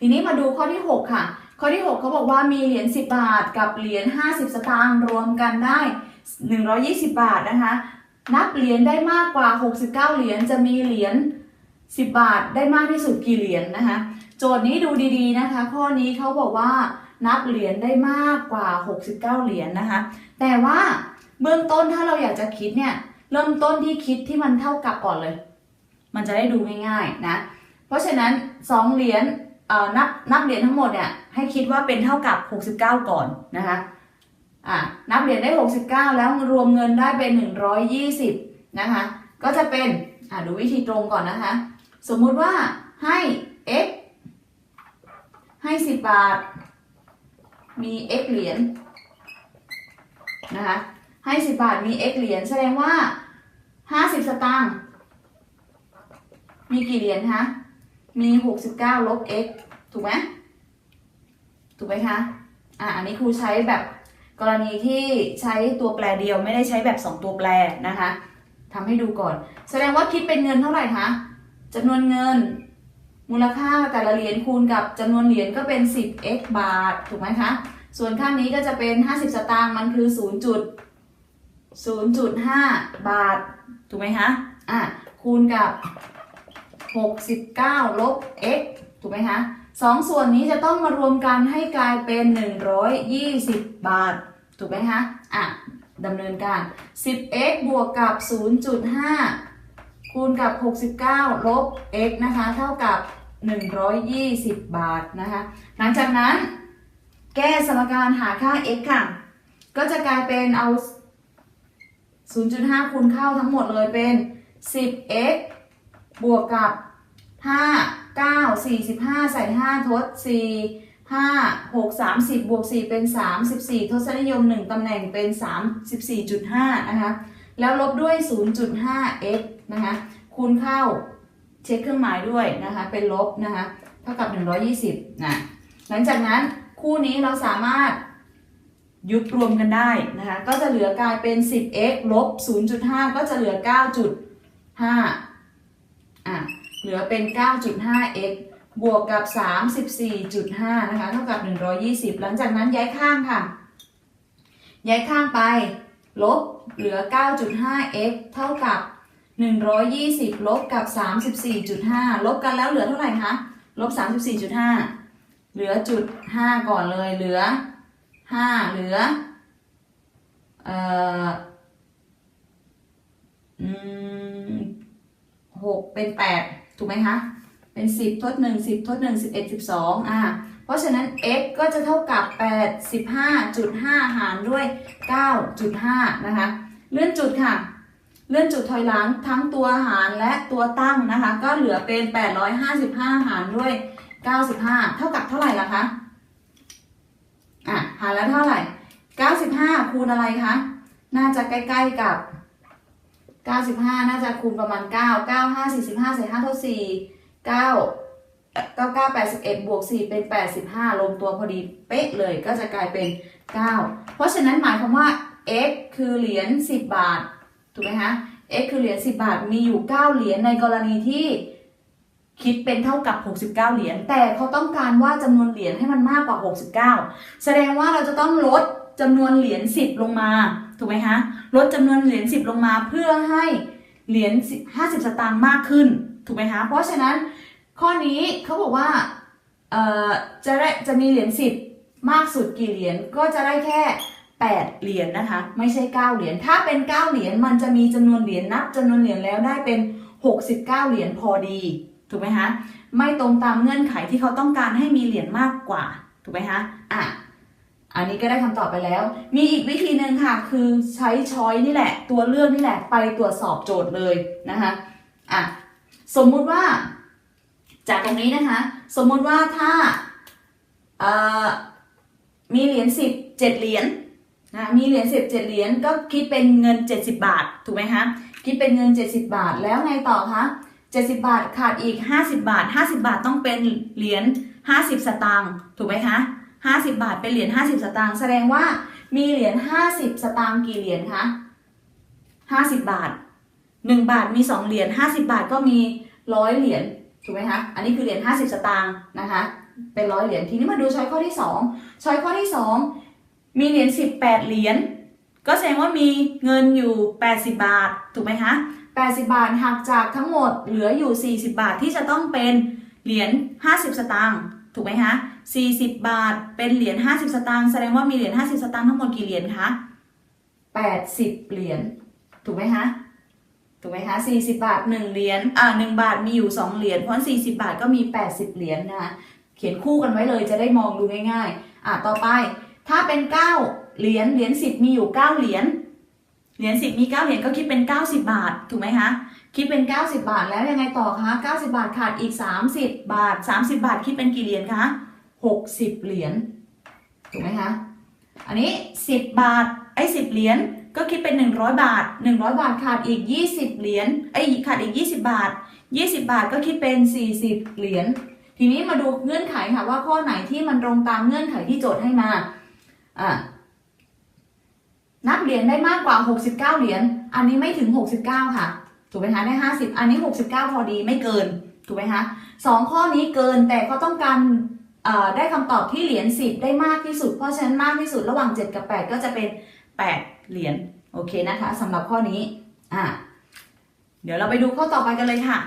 ทีนี้มาดูข้อที่ 6 ค่ะ ข้อที่ 6เขาบอกว่ามีเหรียญ10 บาทกับเหรียญ50 สตางค์รวมกันได้ 120 บาทนะคะ นับเหรียญได้มากกว่า 69 เหรียญจะมีเหรียญ10 บาทได้มากที่สุดกี่เหรียญนะคะ โจทย์นี้ดูดีๆนะคะ ข้อนี้เขาบอกว่านับเหรียญได้มากกว่า 69 เหรียญนะคะ แต่ว่าเบื้องต้นถ้าเราอยากจะคิดเนี่ยเริ่มต้นที่คิดที่มันเท่ากับก่อนเลย มันจะได้ดูง่ายๆนะ เพราะฉะนั้น 2 เหรียญ นับนับเหรียญทั้งหมดเนี่ยให้คิดว่าเป็นเท่ากับ 69 ก่อนนะคะอะนับเหรียญได้ 69 แล้วรวมเงินได้เป็น 120 นะคะ ก็จะเป็นอะดูวิธีตรงก่อนนะคะ สมมุติว่าให้ x ให้ 10 บาท มี x เหรียญนะคะให้ 10 บาทมี x เหรียญแสดงว่า 50 สตางค์มีกี่เหรียญคะ มี69ลบ x ถูกไหมถูกไหมคะ อะอันนี้ครูใช้แบบกรณีที่ใช้ตัวแปรเดียวไม่ได้ใช้แบบ2ตัวแปรนะคะทำให้ดูก่อน แสดงว่าคิดเป็นเงินเท่าไหร่คะจำนวนเงิน มูลค่าแต่ละเหรียญคูณกับจำนวนเหรียญก็เป็น 10x บาท ถูกไหมคะ ส่วนข้างนี้ก็จะเป็น 50 สตางค์มันคือ 0 0.5 บาท ถูกไหมคะ อะคูณกับ 69 ลบ x ถูกไหมคะสองส่วนนี้จะต้องมารวมกันให้กลายเป็น 120 บาท ถูกไหมคะอะดำเนินการ 10x บวกกับ 0.5 คูณกับ 69 ลบ x นะคะ เท่ากับ 120 บาทนะคะ หลังจากนั้น แก้สมการหาค่า x ค่ะ ก็จะกลายเป็นเอา 0.5 คูณเข้าทั้งหมดเลยเป็น 10x บวกกับ5 9 45ใส่5ทด4 5 6 30บวก4เป็น34ทศนิยม1ตำแหน่งเป็น34.5นะคะแล้วลบด้วย 0.5x นะคะคูณเข้าเช็คเครื่องหมายด้วยนะคะเป็นลบนะคะเท่ากับ120นะหลังจากนั้นคู่นี้เราสามารถยุบรวมกันได้นะคะก็จะเหลือกลายเป็น 10x ลบ 0.5 ก็จะเหลือ 9.5อะเห ลือเป็น 9.5x บวกกับ 34.5 นะคะ เท่ากับ 120 หลังจากนั้นย้ายข้างค่ะ ย้ายข้างไป ลบเหลือ 9.5x เท่ากับ 120 ลบกับ 34.5 ลบกันแล้วเหลือเท่าไหร่คะ ลบ 34.5 เหลือจุด 5 ก่อนเลย เหลือ 5 เหลือ เอ่อ อืมหกเป็นแปด ถูกไหมคะ เป็นสิบทดหนึ่งสิบทดหนึ่งสิบเอ็ดสิบสองอ่าเพราะฉะนั้น x ก็จะเท่ากับแปดสิบห้าจุดห้าหารด้วยเก้าจุดห้านะคะ เลื่อนจุดค่ะ เลื่อนจุดถอยหลังทั้งตัวหารและตัวตั้งนะคะ ก็เหลือเป็นแปดร้อยห้าสิบห้าหารด้วยเก้าสิบห้าเท่ากับเท่าไหร่ล่ะคะอะหารแล้วเท่าไหร่เก้าสิบห้าคูณอะไรคะ น่าจะใกล้ ๆกับ 95 น่าจะคูณประมาณ 9 9 5 45ใส่5เท่า4 9 99 81บวก4เป็น 85 ลงตัวพอดีเป๊ะเลยก็จะกลายเป็น 9 เพราะฉะนั้นหมายความว่า x คือเหรียญ10 บาท ถูกไหมคะ x คือเหรียญ10 บาท มีอยู่ 9 เหรียญในกรณีที่คิดเป็นเท่ากับ 69 เหรียญ แต่เขาต้องการว่าจำนวนเหรียญให้มันมากกว่า 69 แสดงว่าเราจะต้องลดจำนวนเหรียญ10 ลงมา ถูกไหมคะ ลดจำนวนเหรียญ10ลงมาเพื่อให้เหรียญ50สตางค์มากขึ้น ถูกไหมคะเพราะฉะนั้นข้อนี้เขาบอกว่าจะได้จะมีเหรียญ10มากสุดกี่เหรียญก็จะได้แค่ 8 เหรียญนะคะ ไม่ใช่ 9 เหรียญถ้าเป็น 9 เหรียญมันจะมีจำนวนเหรียญนับจำนวนเหรียญแล้วได้เป็น 69 เหรียญพอดีถูกไหมคะไม่ตรงตามเงื่อนไขที่เขาต้องการให้มีเหรียญมากกว่าถูกไหมคะอะ อันนี้ก็ได้คำตอบไปแล้ว มีอีกวิธีหนึ่งค่ะ คือใช้ช้อยนี่แหละ ตัวเลือกนี่แหละ ไปตรวจสอบโจทย์เลยนะคะอะสมมุติว่า จากตรงนี้นะคะ สมมุติว่าถ้าอ่อมีเหรียญสิบเจ็ดเหรียญนะมีเหรียญสิบเจ็ดเหรียญก็คิดเป็นเงิน70บาทถูกไหมคะคิดเป็นเงิน70บาทแล้วไงต่อคะ70บาทขาดอีก50บาท50บาทต้องเป็นเหรียญ50สตางค์ถูกไหมคะ 50 บาทเป็นเหรียญ50 สตางค์แสดงว่ามีเหรียญ50 สตางค์กี่เหรียญคะ50 บาท 1 บาทมี 2 เหรียญ50 บาทก็มี 100 เหรียญถูกไหมคะอันนี้คือเหรียญ50 สตางค์นะคะเป็นร้อยเหรียญทีนี้มาดูช้อยข้อที่สองช้อยข้อที่สองมีเหรียญสิบแปดเหรียญก็แสดงว่ามีเงินอยู่ 80 บาทถูกไหมคะ80 บาทหักจากทั้งหมดเหลืออยู่ 40 บาทที่จะต้องเป็นเหรียญ50 สตางค์ ถูกไหมคะ40 บาท เป็นเหรียญ50 สตางค์แสดงว่ามีเหรียญ50 สตางค์ทั้งหมดกี่เหรียญคะ80 เหรียญถูกไหมคะถูกไหมคะ40 บาท 1 เหรียญอ่า1บาทมีอยู่ 2 เหรียญเพราะ40 บาทก็มี 80 เหรียญนะคะเขียนคู่กันไว้เลยจะได้มองดูง่ายๆอะต่อไปถ้าเป็น 9 เหรียญเหรียญ10 มีอยู่ 9 เหรียญ เหรียญ10มี9เหรียญก็คิดเป็น90บบาท ถูกไหมคะคิดเป็น90บาทแล้วยังไงต่อคะ90บาทขาดอีก30บบาท30บาทคิดเป็นกี่เหรียญคะ60เหรียญถูกไหมคะอันนี้10บบาทไอ้10เหรียญก็คิดเป็น100บาท100บาทขาดอีก20เหรียญไอ้ขาดอีก20บาท20บาทก็คิดเป็น40เหรียญทีนี้มาดูเงื่อนไขค่ะว่าข้อไหนที่มันตรงตามเงื่อนไขที่โจทย์ให้มาอะ นับเหรียญได้มากกว่า 69 เหรียญ อันนี้ไม่ถึง 69 ค่ะ ถูกไหมคะได้ 50 อันนี้ 69 พอดีไม่เกิน ถูกไหมคะสองข้อนี้เกินแต่เขาต้องการได้คำตอบที่เหรียญ10 ได้มากที่สุด เพราะฉะนั้นมากที่สุดระหว่าง 7 กับ 8 ก็จะเป็น 8 เหรียญ โอเคนะคะสำหรับข้อนี้ อะเดี๋ยวเราไปดูข้อต่อไปกันเลยค่ะ